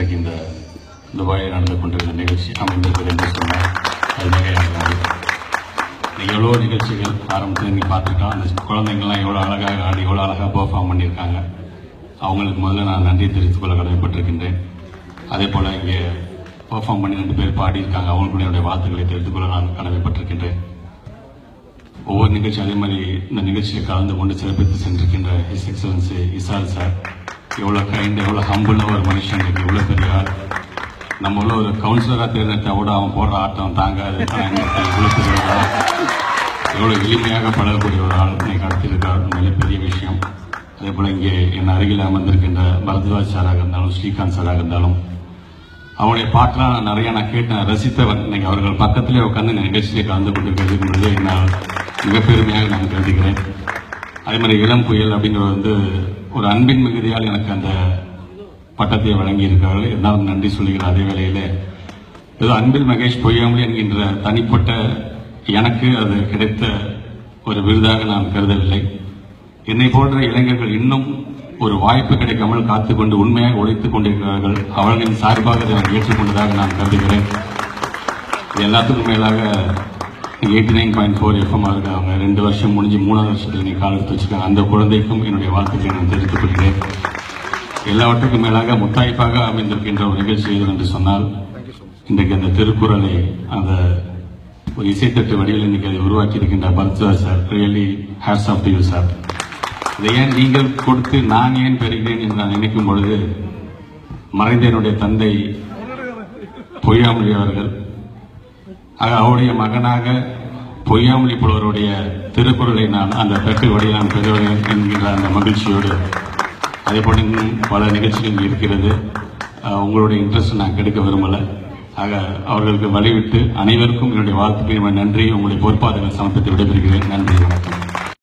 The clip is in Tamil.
இந்த துபாயில் நடந்து கொண்டிருந்த நிகழ்ச்சி அமைந்திருக்கிறது என்று சொன்னார் அது எவ்வளோ நிகழ்ச்சிகள் ஆரம்பத்தில் நீங்கள் பார்த்துட்டோம் அந்த குழந்தைங்கள்லாம் எவ்வளோ அழகாக ஆடி எவ்வளோ அழகாக பெர்ஃபார்ம் பண்ணியிருக்காங்க. அவங்களுக்கு முதல்ல நான் நன்றி தெரிவித்துக் கொள்ள கடமைப்பட்டிருக்கின்றேன். அதே போல் இங்கே பெர்ஃபார்ம் பண்ணி ரெண்டு பேர் பாடியிருக்காங்க. அவங்களுக்கு என்னுடைய வாழ்த்துக்களை தெரிவித்துக் கொள்ள நான் கடமைப்பட்டிருக்கின்றேன். ஒவ்வொரு நிகழ்ச்சி அதே மாதிரி இந்த நிகழ்ச்சியை கலந்து கொண்டு சிறப்பித்து சென்றிருக்கின்ற ஹிஸ் எக்ஸலன்சி இசால் சார் எவ்வளோ கைண்ட் எவ்வளோ ஹம்புள்ள ஒரு மனுஷன் இருக்கு எவ்வளோ பெரிய ஆள். நம்ம உள்ள ஒரு கவுன்சிலராக தேர்ந்தெடுத்தா கூட அவன் போடுற ஆட்டம் தாங்காது. ஆனா பெரிய ஒரு ஆள். எவ்வளோ எளிமையாக பழகக்கூடிய ஒரு ஆள். இன்னைக்கு நடத்தியிருக்கார் உண்மையிலே பெரிய விஷயம். அதே போல் இங்கே என் அருகில் அமர்ந்திருக்கின்ற பரத்வாஜ் சாராக இருந்தாலும் ஸ்ரீகாந்த் சாராக இருந்தாலும் அவருடைய பாட்டெலாம் நான் நிறைய நான் கேட்டேன். ரசித்தவன். இன்னைக்கு அவர்கள் பக்கத்திலே உட்காந்து இந்த நிகழ்ச்சியிலே கலந்து கொண்டிருக்கிறது பொழுது என்னால் மிக பெருமையாக நான் கருதுகிறேன். அதே மாதிரி இளம் புயல் அப்படிங்கிறது வந்து ஒரு அன்பின் மிகுதியால் எனக்கு அந்த பட்டத்தை வழங்கி இருக்கிறார்கள் நன்றி சொல்லுகிறேன். அதே வேளையில் ஏதோ அன்பில் மகேஷ் பொய்யாமலே என்கின்ற தனிப்பட்ட எனக்கு அது கிடைத்த ஒரு விருதாக நான் கருதவில்லை. என்னை போன்ற இளைஞர்கள் இன்னும் ஒரு வாய்ப்பு கிடைக்காமல் காத்துக்கொண்டு உண்மையாக உழைத்துக் கொண்டிருக்கிறார்கள். அவர்களின் சார்பாக அதை நான் ஏற்றுக்கொண்டதாக நான் கருதுகிறேன். எல்லாத்துக்கும் மேலாக eighty nine point four FM இருக்காங்க அவங்க ரெண்டு வருஷம் முடிஞ்சு மூணாவது வருஷத்தில் நீ கால் எடுத்து வச்சுருக்காங்க அந்த குழந்தைக்கும் என்னுடைய வாழ்த்துக்களை நான் தெரிவித்துக் கொள்கிறேன். எல்லாவற்றுக்கும் மேலாக முத்தாய்ப்பாக அமைந்திருக்கின்ற ஒரு நிகழ்ச்சி எது என்று சொன்னால் இன்றைக்கு அந்த திருக்குறளை அந்த ஒரு இசைத்தட்டு வடிவில் இன்னைக்கு அதை உருவாக்கி இருக்கின்ற Bharadwaj sir really hats off you sir இதை ஏன் நீங்கள் கொடுத்து நான் ஏன் பெறுகிறேன் என்று நான் நினைக்கும் பொழுது மறைந்த என்னுடைய தந்தை பொய்யாமொழி அவர்கள் அவருடைய மகனாக பொய்யாமொழி புலவருடைய திருக்குறளை நான் அந்த தட்டு வழியில் நான் பெறுவேன் என்கின்ற அந்த மகிழ்ச்சியோடு அதே போல இன்னும் பல நிகழ்ச்சிகள் இருக்கிறது. உங்களுடைய இன்ட்ரெஸ்ட் நான் கெடுக்க விரும்பல. ஆக அவர்களுக்கு வழிவிட்டு அனைவருக்கும் என்னுடைய வாழ்த்துக்கு நன்றி. உங்களுடைய பொறுப்பாளர்கள் சமர்ப்பித்து விடைபெறுகிறேன். நன்றி வணக்கம்.